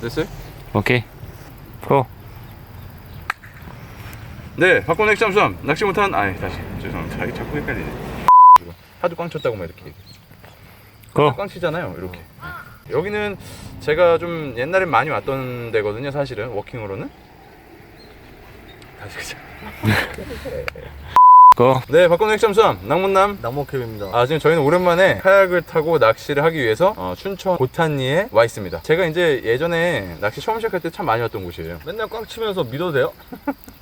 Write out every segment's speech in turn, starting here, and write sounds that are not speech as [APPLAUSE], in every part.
됐어요? 오케이. 고. 네, 박건우 핵잠수함 낚시 못한 아니 다시 죄송합니다. 자기 자꾸 헷갈리네. 하도 꽝 쳤다고 막 이렇게. 고. 꽝 치잖아요, 이렇게. 여기는 제가 좀 옛날에 많이 왔던 데거든요, 사실은 워킹으로는. 다시 가자. [LAUGHS] 고. 네, 박건우 핵잠수함 낭문남 남목캡입니다. 아 지금 저희는 오랜만에 카약을 타고 낚시를 하기 위해서 어, 춘천 고탄리에 와 있습니다. 제가 이제 예전에 낚시 처음 시작할 때 참 많이 왔던 곳이에요. 맨날 꽝 치면서 믿어도 돼요?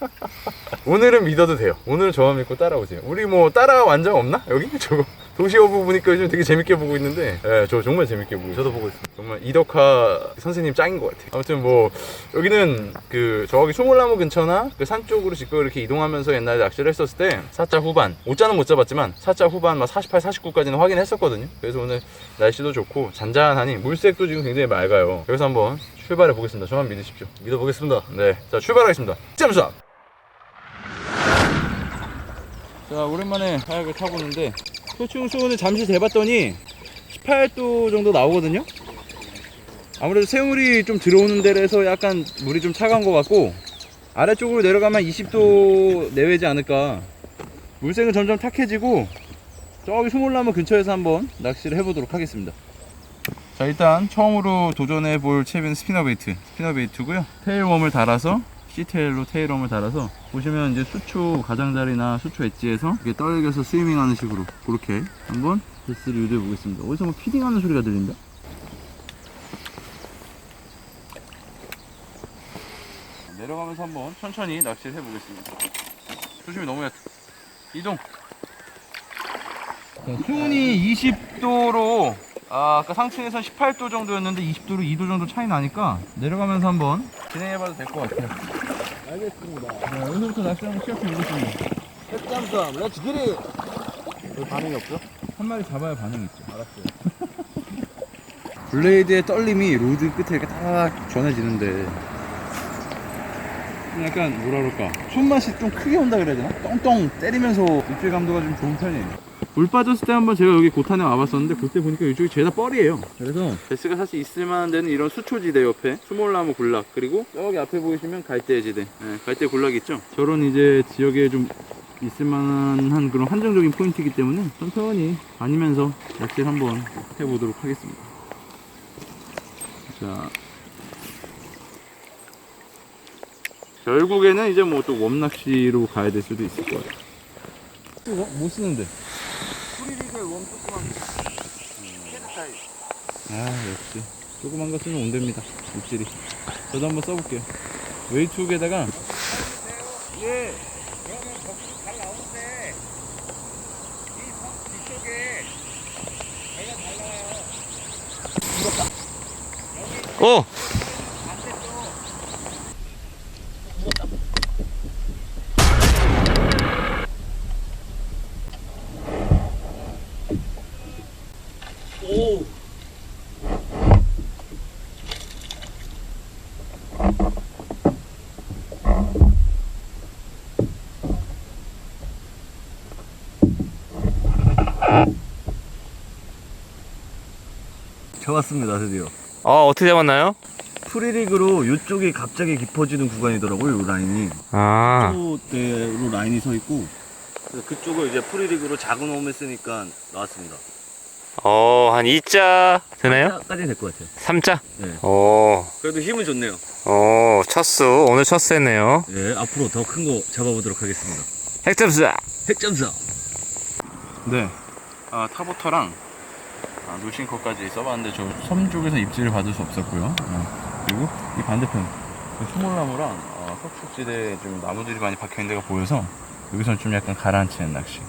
[LAUGHS] 오늘은 믿어도 돼요. 오늘은 저만 믿고 따라오세요. 우리 뭐 따라 완장 없나? 여기? 저거 도시어부 보니까 요즘 되게 재밌게 보고 있는데 예, 저 정말 재밌게 보고 저도 있어요. 보고 있습니다. 정말 이덕화 선생님 짱인 것 같아요. 아무튼 뭐 여기는 그 저기 수몰나무 근처나 그 산 쪽으로 직접 이렇게 이동하면서 옛날에 낚시를 했었을 때 4자 후반 5자는 못 잡았지만 4자 후반 막 48, 49까지는 확인했었거든요. 그래서 오늘 날씨도 좋고 잔잔하니 물색도 지금 굉장히 맑아요. 여기서 한번 출발해 보겠습니다. 저만 믿으십시오. 믿어보겠습니다. 네, 자 출발하겠습니다. 잠수함. 자 오랜만에 카약을 타고 오는데 소충 수온을 잠시 재봤더니 18도 정도 나오거든요. 아무래도 새물이 좀 들어오는 데라서 약간 물이 좀 차가운 것 같고 아래쪽으로 내려가면 20도 내외지 않을까. 물색은 점점 탁해지고 저기 수몰나무 근처에서 한번 낚시를 해보도록 하겠습니다. 자 일단 처음으로 도전해 볼 채비는 스피너 베이트 스피너 베이트고요 테일웜을 달아서 C테일로 테일웜을 달아서 보시면 이제 수초 가장자리나 수초 엣지에서 이렇게 떨겨서 스위밍하는 식으로 그렇게 한번 베스를 유도해 보겠습니다. 어디서 뭐 피딩하는 소리가 들린다? 내려가면서 한번 천천히 낚시를 해보겠습니다. 조심히 넘어야 이동. 수온이 20도로 아, 아까 상층에서 18도 정도였는데 20도로 2도 정도 차이 나니까 내려가면서 한번 진행해봐도 될 것 같아요. 알겠습니다. 네, 여기서부터 낚시 한번 시작해 보겠습니다. 핵잠수함, 렛츠 기릿! 왜 반응이 없죠? 한 마리 잡아야 반응이 있죠. 알았어요. [LAUGHS] 블레이드의 떨림이 로드 끝에 이렇게 딱 전해지는데 좀 약간 뭐라 그럴까 손맛이 좀 크게 온다 그래야 되나? 똥똥 때리면서 입질 감도가 좀 좋은 편이에요. 물 빠졌을 때 한번 제가 여기 고탄에 와봤었는데 그때 보니까 이쪽이 죄다 뻘이에요. 그래서 베스가 사실 있을 만한 데는 이런 수초지대 옆에 수몰나무 군락 그리고 저기 앞에 보이시면 갈대지대 네, 갈대 군락이 있죠. 저런 이제 지역에 좀 있을 만한 그런 한정적인 포인트이기 때문에 천천히 다니면서 낚시를 한번 해보도록 하겠습니다. 자. 결국에는 이제 뭐 또 웜낚시로 가야 될 수도 있을 것 같아요. 이거 못 쓰는데. 프리리그의 웜 조그만 헤드 타입. 아 역시 조그만 거 쓰면 온답니다 입질이 저도 한번 써볼게요 웨이투게다가 예. 오. 좋았습니다 드디어 어 어떻게 잡았나요? 프리리그로 이쪽이 갑자기 깊어지는 구간이더라고요 이 라인이 아. 쪽대로 라인이 서 있고 그래서 그쪽을 이제 프리리그로 작은 홈에 쓰니까 나왔습니다 어 한 2자 되나요? 까지 될 것 같아요 3자. 네. 오. 그래도 힘은 좋네요 오. 첫수 오늘 첫 수했네요. 예 앞으로 더 큰 거 잡아보도록 하겠습니다 핵점수. 핵점사 네 아, 타보터랑 아, 노싱커까지 써봤는데 저 섬 쪽에서 입질을 받을 수 없었고요. 아, 그리고 이 반대편 그 수몰나무랑 어, 석축지대에 좀 나무들이 많이 박혀있는 데가 보여서 여기서는 좀 약간 가라앉히는 낚시.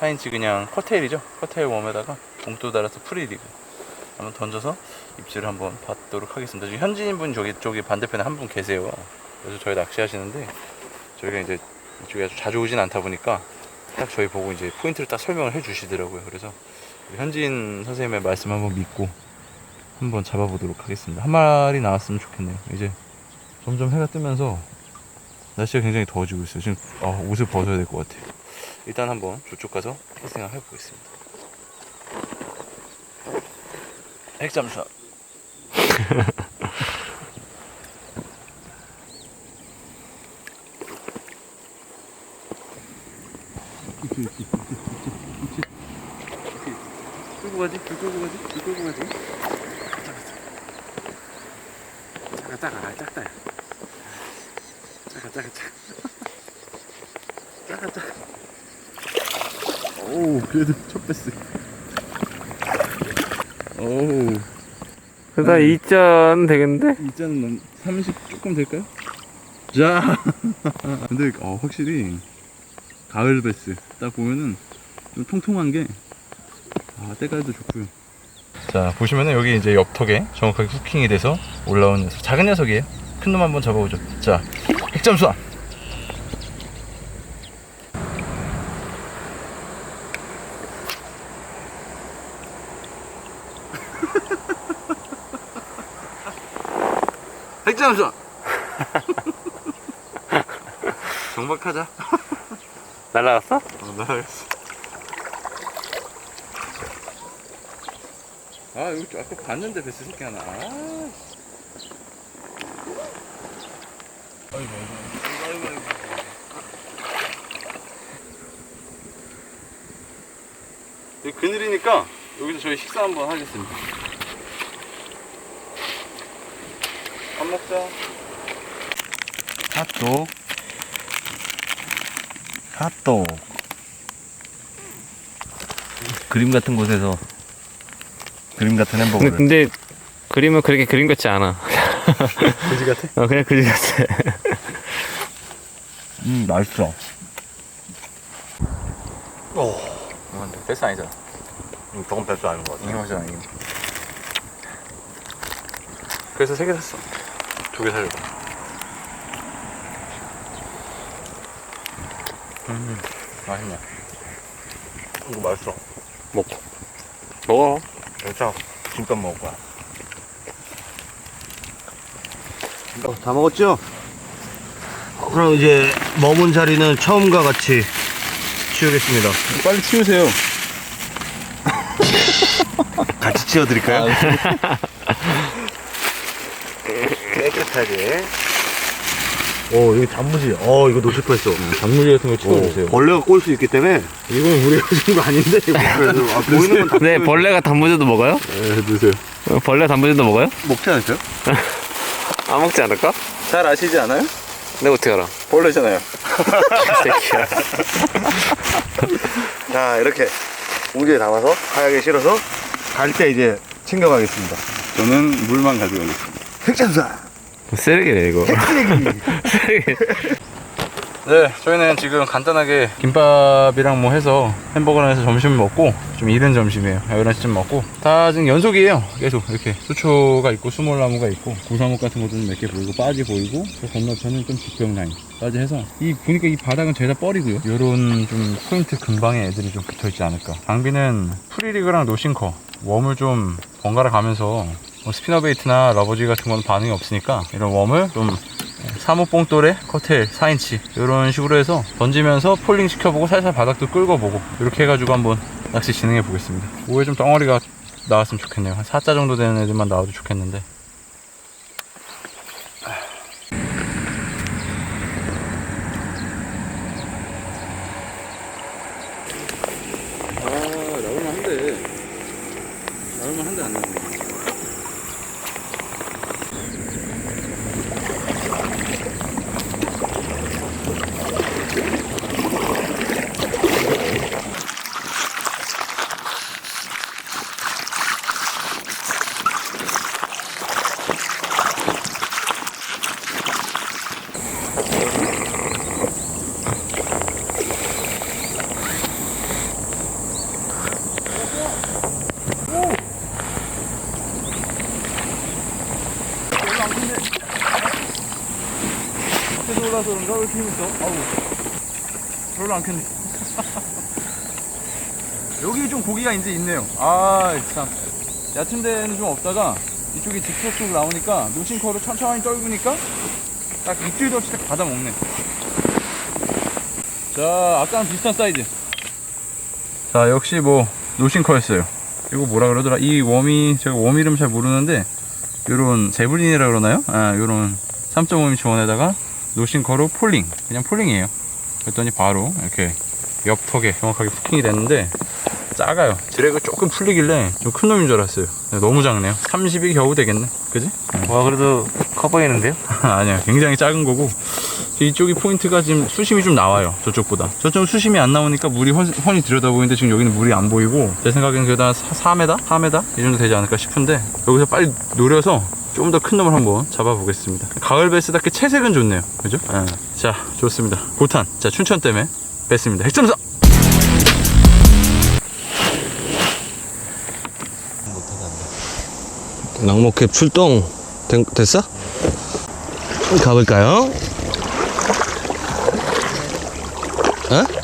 4인치 그냥 커테일이죠? 커테일 웜에다가 봉도 달아서 프리리그. 한번 던져서 입질을 한번 받도록 하겠습니다. 지금 현지인 분 저기 저기 반대편에 한 분 계세요. 그래서 저희 낚시하시는데 저희가 이제 이쪽에 아주 자주 오진 않다 보니까 딱 저희 보고 이제 포인트를 딱 설명을 해 주시더라고요. 그래서 현지인 선생님의 말씀 한번 믿고 한번 잡아보도록 하겠습니다. 한 마리 나왔으면 좋겠네요. 이제 점점 해가 뜨면서 날씨가 굉장히 더워지고 있어요. 지금 어, 옷을 벗어야 될 것 같아요. 일단 한번 저쪽 가서 캐스팅을 해보겠습니다. 핵잠수함 [LAUGHS] 가지? 줄 끌고 가지? 줄 끌고 가지? 작아 작아 아 작다 야 작아 작아 작아 작아 작아 오우 그래도 첫 패스 오우 그다 2자는 되겠는데? 이자는 너무 30 조금 될까요? 자 [LAUGHS] 근데 어, 확실히 가을 베스 딱 보면은 좀 통통한 게 아, 때깔도 좋고요. 자, 보시면은 여기 이제 옆턱에 정확하게 후킹이 돼서 올라온 녀석. 작은 녀석이에요. 큰 놈 한번 잡아보죠. 자, 핵잠수함. [LAUGHS] 핵잠수함. [LAUGHS] 정박하자. 날라갔어? 어, 나가겠어. 아, 여기 아까 봤는데 베스 새끼 하나. 아. 아이고, 아이고, 아이고, 아이고. 여기 그늘이니까 여기서 저희 식사 한번 하겠습니다. 밥 먹자. 핫도그. 핫도그. 그림 같은 곳에서 그림 같은 근데, 햄버거를. 근데 그림은 그렇게 그림 같지 않아. [LAUGHS] 그지 같아? 어, 그냥 그림 같아. [LAUGHS] 음, 맛있어. 어, 근데 베스 아니잖아. 음, 저건 별수 아닌 것 같아. 이게 맞잖아, 이게. 그래서 세 개 샀어. 두 개 사려고. 음, 맛있네. 이거 맛있어. 먹고. 먹어. 괜찮아. 김밥 먹을 거야. 어, 다 먹었죠? 그럼 이제 머문 자리는 처음과 같이 치우겠습니다. 빨리 치우세요. [LAUGHS] 같이 치워드릴까요? [LAUGHS] 깨끗하게. 오, 여기 단무지. 어, 이거 놓칠 뻔했어. 단무지 같은 거 오, 치워주세요. 벌레가 꼬일 수 있기 때문에 이건 우리가 [LAUGHS] 주는 거 아닌데 이거 그래도 아, 보이는 건다 [LAUGHS] 네, 벌레가 단무지도 먹어요? 네, 드세요. 어, 벌레 단무지도 먹어요? 먹지 않으세요? [LAUGHS] 안 먹지 않을까? 잘 아시지 않아요? 내가 어떻게 알아? 벌레잖아요. 새끼야. 자, 이렇게 봉지에 담아서 하얗게 실어서 갈 때 이제 챙겨가겠습니다. 저는 물만 가져가겠습니다. 흑장사! 쓰레기네, 이거. [LAUGHS] 쓰레기. 네, 저희는 지금 간단하게 김밥이랑 뭐 해서 햄버거랑 해서 점심을 먹고 좀 이른 점심이에요. 11시쯤 먹고 다 지금 연속이에요. 계속 이렇게 수초가 있고 수몰나무가 있고 고사목 같은 것도 좀 몇 개 보이고 빠지 보이고 저 건너편은 좀 지평 라인까지 해서 이 보니까 이 바닥은 죄다 뻘이고요. 요런 좀 포인트 근방에 애들이 좀 붙어 있지 않을까. 장비는 프리리그랑 노싱커 웜을 좀 번갈아 가면서 뭐 스피너베이트나 러버지 같은 건 반응이 없으니까 이런 웜을 좀 사모 뽕돌에 커텔 4인치 이런 식으로 해서 던지면서 폴링 시켜보고 살살 바닥도 끌고보고 이렇게 해가지고 한번 낚시 진행해 보겠습니다. 오해 좀 덩어리가 나왔으면 좋겠네요. 한 4자 정도 되는 애들만 나와도 좋겠는데 아 나올만 한데 나올만 한데 안 나오네 밖에서 올라서 그런가? 왜 이렇게 힘 있어? 아우 별로 안 켰네. [LAUGHS] 여기 좀 고기가 이제 있네요. 아 참. 얕은 데는 좀 없다가 이쪽에 직접 쪽으로 나오니까 노싱커로 천천히 떨구니까 딱 입질도 없이 딱 받아 먹네. 자 아까랑 비슷한 사이즈. 자 역시 뭐 노싱커였어요. 이거 뭐라 그러더라? 이 웜이 제가 웜 이름 잘 모르는데 요런 제블린이라 그러나요? 아, 요런 3.5mm 원에다가 노싱커로 폴링. 그냥 폴링이에요. 그랬더니 바로 이렇게 옆턱에 정확하게 후킹이 됐는데 작아요. 드래그 조금 풀리길래 좀 큰 놈인 줄 알았어요. 너무 작네요. 30이 겨우 되겠네. 그지? 와 그래도 커 보이는데요? [LAUGHS] 아니야. 굉장히 작은 거고. 이쪽이 포인트가 지금 수심이 좀 나와요. 저쪽보다. 저쪽은 수심이 안 나오니까 물이 훤, 히 들여다 보이는데 지금 여기는 물이 안 보이고 제 생각에는 그래도 한 4, 4m? 4m? 이 정도 되지 않을까 싶은데 여기서 빨리 노려서 좀 더 큰 놈을 한번 잡아보겠습니다. 가을 베스답게 채색은 좋네요. 그죠? 예. 자, 좋습니다. 고탄. 자, 춘천 때문에 뺐습니다. 핵점사! 낙목캡 출동 된- 됐어? 가볼까요? 어?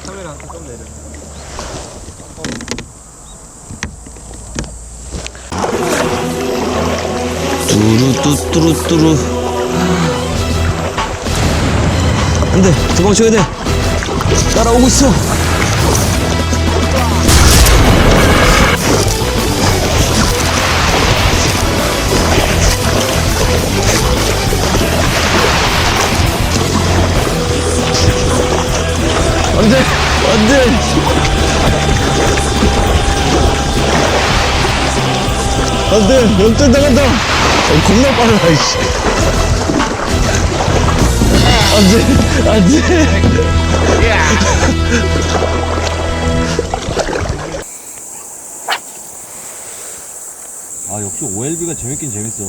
뚜루뚜뚜루뚜루. 안돼 도망쳐야 돼. 따라오고 있어. 안돼 안돼. 안돼 역전 당한다 어, 겁나 빠르다 이씨. 안돼 안돼. 아 역시 OLB가 재밌긴 재밌어.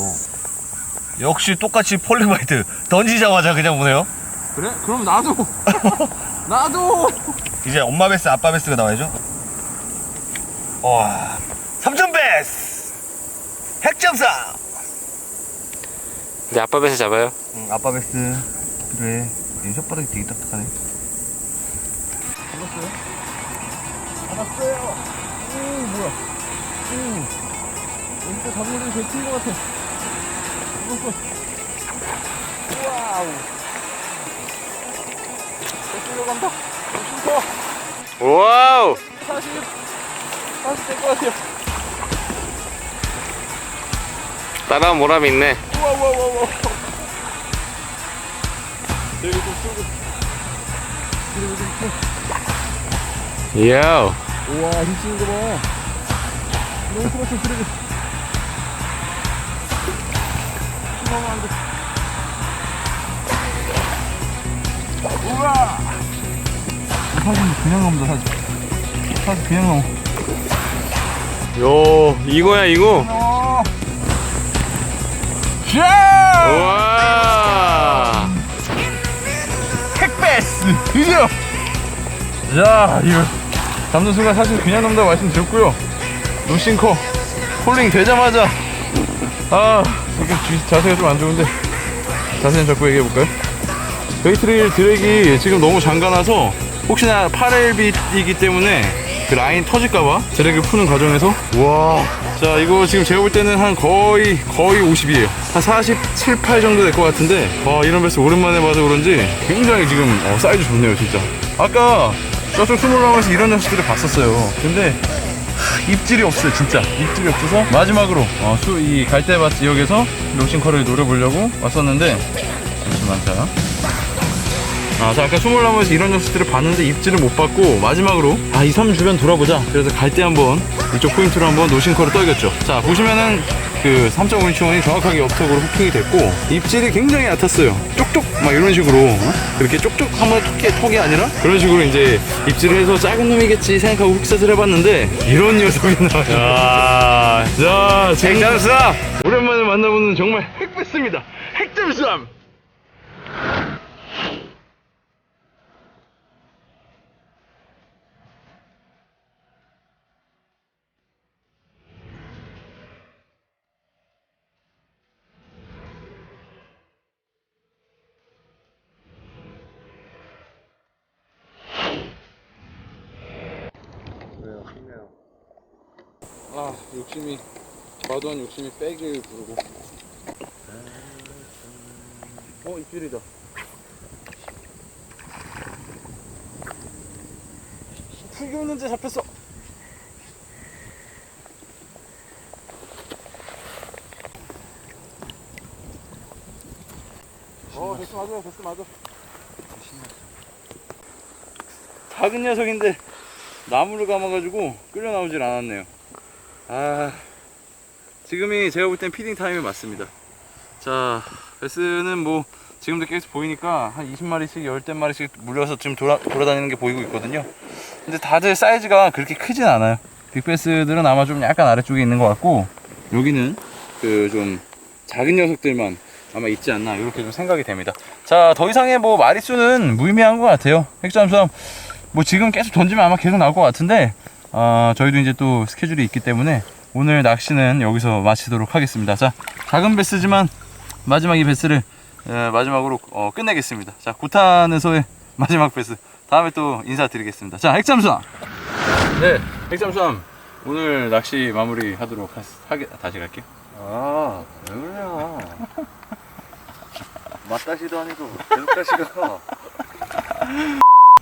역시 똑같이 폴리마이트 던지자마자 그냥 보네요? 그래? 그럼 나도! [LAUGHS] 나도! 이제 엄마 베스 아빠 베스가 나와야죠. 와 삼촌 베스! 핵점사 이제 아빠 배서 잡아요 응, 아빠 베스 필요해 얘 혓바닥이 되게 딱딱하네 잡았어요! 오, 뭐야. 오. 여기서 잡은 게 제일 큰것 같아. 잡았어. 와우. 뺏으려 간다. 더 와우 40, 40 될 것 같아요. 따라온 보람이 있네 우와, 우와, 우와, 우와. 여기 좀 쏘고. 이야 우와, 힘쓰는 거 봐. 너무 크었어, 드래그. 심하면 안 돼. 우와! 사진 그냥 넘다, 사진. 사진 그냥 넘어. 요 이거야 이거 어! 자! 와 택배스! 드디어! 자, 이거. 잡는 순간 사실 그냥 넘다 말씀드렸고요. 노싱커 폴링 되자마자 아 이게 쥐- 자세가 좀 안 좋은데 자세 좀 잡고 얘기해 볼까요? 베이트레일 드랙이 지금 너무 장가나서 혹시나 8LB이기 때문에 그 라인 터질까봐 드랙을 푸는 과정에서 와. 자 이거 지금 제가 볼 때는 한 거의 거의 50이에요. 한 47, 8 정도 될 것 같은데 와 이런 베스 오랜만에 봐서 그런지 굉장히 지금 어, 사이즈 좋네요 진짜. 아까 저쪽 스몰라운에서 이런 녀석들을 봤었어요. 근데 입질이 없어요 진짜. 입질이 없어서 마지막으로 어, 수, 이 갈대밭 지역에서 로싱커를 노려보려고 왔었는데 잠시만 자 아, 자, 아까 수몰나무에서 이런 녀석들을 봤는데 입질을 못 받고 마지막으로 아, 이 섬 주변 돌아보자. 그래서 갈 때 한번 이쪽 포인트로 한번 노싱커를 떨겼죠. 자, 보시면은 그 3.5인치원이 정확하게 옆턱으로 후킹이 됐고 입질이 굉장히 얕았어요. 쪽쪽 막 이런 식으로 어? 그렇게 쪽쪽 한번 톡이 톡이 아니라 그런 식으로 이제 입질을 해서 작은 놈이겠지 생각하고 훅샷을 해봤는데 이런 녀석이 나와요. 야, 자, 쟁장사 오랜만에 만나보는 정말 핵배스입니다. 핵점수함. 욕심이 과도한 욕심이 빼기를 부르고. 어 입질이다. 풀기 오는데 잡혔어. 베스 맞아, 베스 맞아. 작은 녀석인데 나무를 감아가지고 끌려 나오질 않았네요. 아, 지금이 제가 볼 땐 피딩 타임이 맞습니다. 자, 베스는 뭐 지금도 계속 보이니까 한 20마리씩, 10대 마리씩 물려서 지금 돌아, 돌아다니는 게 보이고 있거든요. 근데 다들 사이즈가 그렇게 크진 않아요. 빅베스들은 아마 좀 약간 아래쪽에 있는 것 같고 여기는 그 좀 작은 녀석들만 아마 있지 않나 이렇게 좀 생각이 됩니다. 자, 더 이상의 뭐 마리수는 무의미한 것 같아요. 핵잠수함 뭐 지금 계속 던지면 아마 계속 나올 것 같은데 아, 저희도 이제 또 스케줄이 있기 때문에 오늘 낚시는 여기서 마치도록 하겠습니다. 자, 작은 베스지만 마지막 이 베스를 에, 마지막으로 어, 끝내겠습니다. 자, 구탄에서의 마지막 베스 다음에 또 인사드리겠습니다. 자, 핵잠수함. 네, 핵잠수함 오늘 낚시 마무리 하도록 하, 하게 다시 갈게요. 아, 왜 그래요? 맞다시도 아니고 계속 다시가.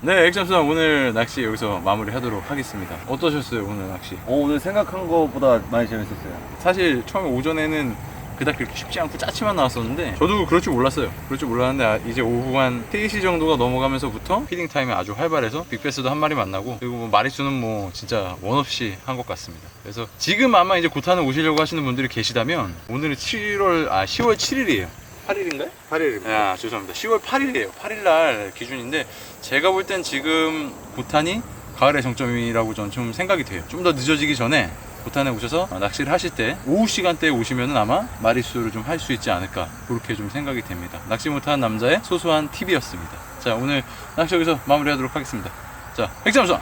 네, 액션수함 오늘 낚시 여기서 마무리하도록 하겠습니다. 어떠셨어요 오늘 낚시? 어, 오늘 생각한 것보다 많이 재밌었어요. 사실 처음에 오전에는 그닥 그렇게 쉽지 않고 짜치만 나왔었는데 저도 그럴 줄 몰랐어요. 그럴 줄 몰랐는데 아, 이제 오후 한 3시 정도가 넘어가면서부터 피딩 타임이 아주 활발해서 빅베스도 한 마리 만나고 그리고 뭐 마리수는 뭐 진짜 원 없이 한 것 같습니다. 그래서 지금 아마 이제 고탄을 오시려고 하시는 분들이 계시다면 오늘은 7월 아 10월 7일이에요. 8일인가요? 8일입니다. 아 죄송합니다. 10월 8일이에요. 8일날 기준인데 제가 볼 땐 지금 고탄이 가을의 정점이라고 전좀 생각이 돼요. 좀 더 늦어지기 전에 고탄에 오셔서 낚시를 하실 때 오후 시간대에 오시면 아마 마리수를 좀 할 수 있지 않을까 그렇게 좀 생각이 됩니다. 낚시 못하는 남자의 소소한 팁이었습니다. 자 오늘 낚시 여기서 마무리하도록 하겠습니다. 자 핵잠수함